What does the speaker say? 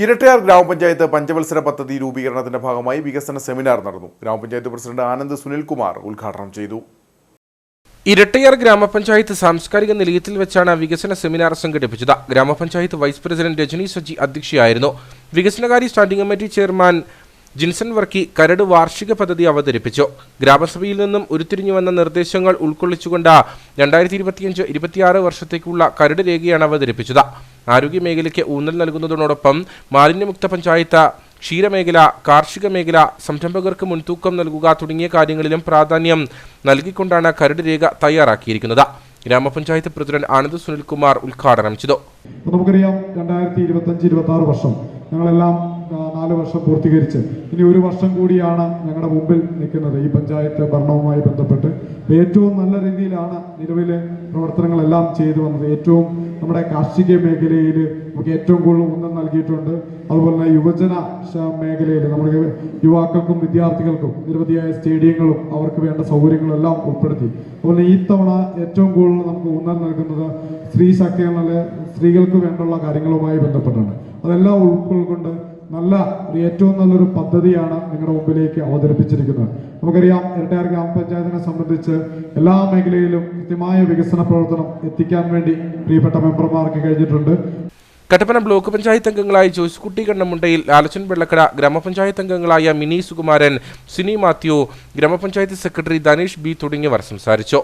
ഇരട്ടയാർ ഗ്രാമപഞ്ചായത്ത് പഞ്ചവത്സര പദ്ധതി രൂപീകരണത്തിന്റെ ഭാഗമായി വികസന സെമിനാർ നടന്നു. ഗ്രാമപഞ്ചായത്ത് പ്രസിഡന്റ് ആനന്ദ് സുനിൽകുമാർ ഉദ്ഘാടനം ചെയ്തു. ഇരട്ടയാർ ഗ്രാമപഞ്ചായത്ത് സാംസ്കാരിക നിലയത്തിൽ വെച്ചാണ് വികസന സെമിനാർ സംഘടിപ്പിച്ചത്. ഗ്രാമപഞ്ചായത്ത് വൈസ് പ്രസിഡന്റ് രജനി സജി അധ്യക്ഷയായിരുന്നു. വികസനകാരി standing committee chairman Jinson Varkey കരട് വാർഷിക പദ്ധതി അവതരിപ്പിച്ചു. ഗ്രാമസഭയിൽ നിന്നും ഉരുത്തിരിഞ്ഞു വന്ന നിർദ്ദേശങ്ങൾ ഉൾക്കൊള്ളിച്ചുകൊണ്ട് രണ്ടായിരത്തി ഇരുപത്തിയഞ്ച് ഇരുപത്തിയാറ് വർഷത്തേക്കുള്ള കരട് രേഖയാണ് അവതരിപ്പിച്ചത്. ആരോഗ്യ മേഖലയ്ക്ക് ഊന്നൽ നൽകുന്നതിനോടൊപ്പം മാലിന്യമുക്ത പഞ്ചായത്ത് ക്ഷീരമേഖല കാർഷിക മേഖല സംരംഭകർക്ക് മുൻതൂക്കം നൽകുക തുടങ്ങിയ കാര്യങ്ങളിലും പ്രാധാന്യം നൽകിക്കൊണ്ടാണ് കരട് രേഖ തയ്യാറാക്കിയിരിക്കുന്നത്. ഗ്രാമപഞ്ചായത്ത് പ്രസിഡന്റ് ആനന്ദ് സുനിൽകുമാർ ഉദ്ഘാടനം ചെയ്തു. നമുക്കറിയാം രണ്ടായിരത്തി ഇരുപത്തഞ്ച് ഇരുപത്തി ആറ് വർഷം ഞങ്ങളെല്ലാം നാല് വർഷം പൂർത്തീകരിച്ച് ഇനി ഒരു വർഷം കൂടിയാണ് ഞങ്ങളുടെ മുമ്പിൽ നിൽക്കുന്നത്. ഈ പഞ്ചായത്ത് ഭരണവുമായി ബന്ധപ്പെട്ട് ഏറ്റവും നല്ല രീതിയിലാണ് നിലവിലെ പ്രവർത്തനങ്ങളെല്ലാം ചെയ്തു വന്നത്. ഏറ്റവും നമ്മുടെ കാർഷിക മേഖലയിൽ നമുക്ക് ഏറ്റവും കൂടുതൽ ഊന്നൽ നൽകിയിട്ടുണ്ട്. അതുപോലെ തന്നെ യുവജന മേഖലയിൽ നമ്മുടെ യുവാക്കൾക്കും വിദ്യാർത്ഥികൾക്കും നിരവധിയായ സ്റ്റേഡിയങ്ങളും അവർക്ക് വേണ്ട സൗകര്യങ്ങളെല്ലാം ഉൾപ്പെടുത്തി. അതുപോലെ ഈ തവണ ഏറ്റവും കൂടുതൽ നമുക്ക് ഊന്നൽ നൽകുന്നത് സ്ത്രീ ശാക്തീകരണ സ്ത്രീകൾക്ക് വേണ്ടുള്ള കാര്യങ്ങളുമായി ബന്ധപ്പെട്ടാണ്. അതെല്ലാം ഉൾക്കൊള്ളുകൊണ്ട് നല്ല ഒരു ഏറ്റവും നല്ലൊരു പദ്ധതിയാണ് നിങ്ങളുടെ മുമ്പിലേക്ക് അവതരിപ്പിച്ചിരിക്കുന്നത്. നമുക്കറിയാം ഇരട്ടയാർ ഗ്രാമപഞ്ചായത്തിനെ സംബന്ധിച്ച് എല്ലാ മേഖലയിലും കൃത്യമായ വികസന പ്രവർത്തനം എത്തിക്കാൻ വേണ്ടി പ്രിയപ്പെട്ട മെമ്പർമാർക്ക് കഴിഞ്ഞിട്ടുണ്ട്. കട്ടപ്പന ബ്ലോക്ക് പഞ്ചായത്ത് അംഗങ്ങളായ ജോയ്സ്കുട്ടി കണ്ണമുണ്ടയിൽ ലാലച്ചൻ വെള്ളക്കട ഗ്രാമപഞ്ചായത്ത് അംഗങ്ങളായ മിനി സുകുമാരൻ സിനി മാത്യു ഗ്രാമപഞ്ചായത്ത് സെക്രട്ടറി ധനേഷ് ബി തുടങ്ങിയവർ സംസാരിച്ചു.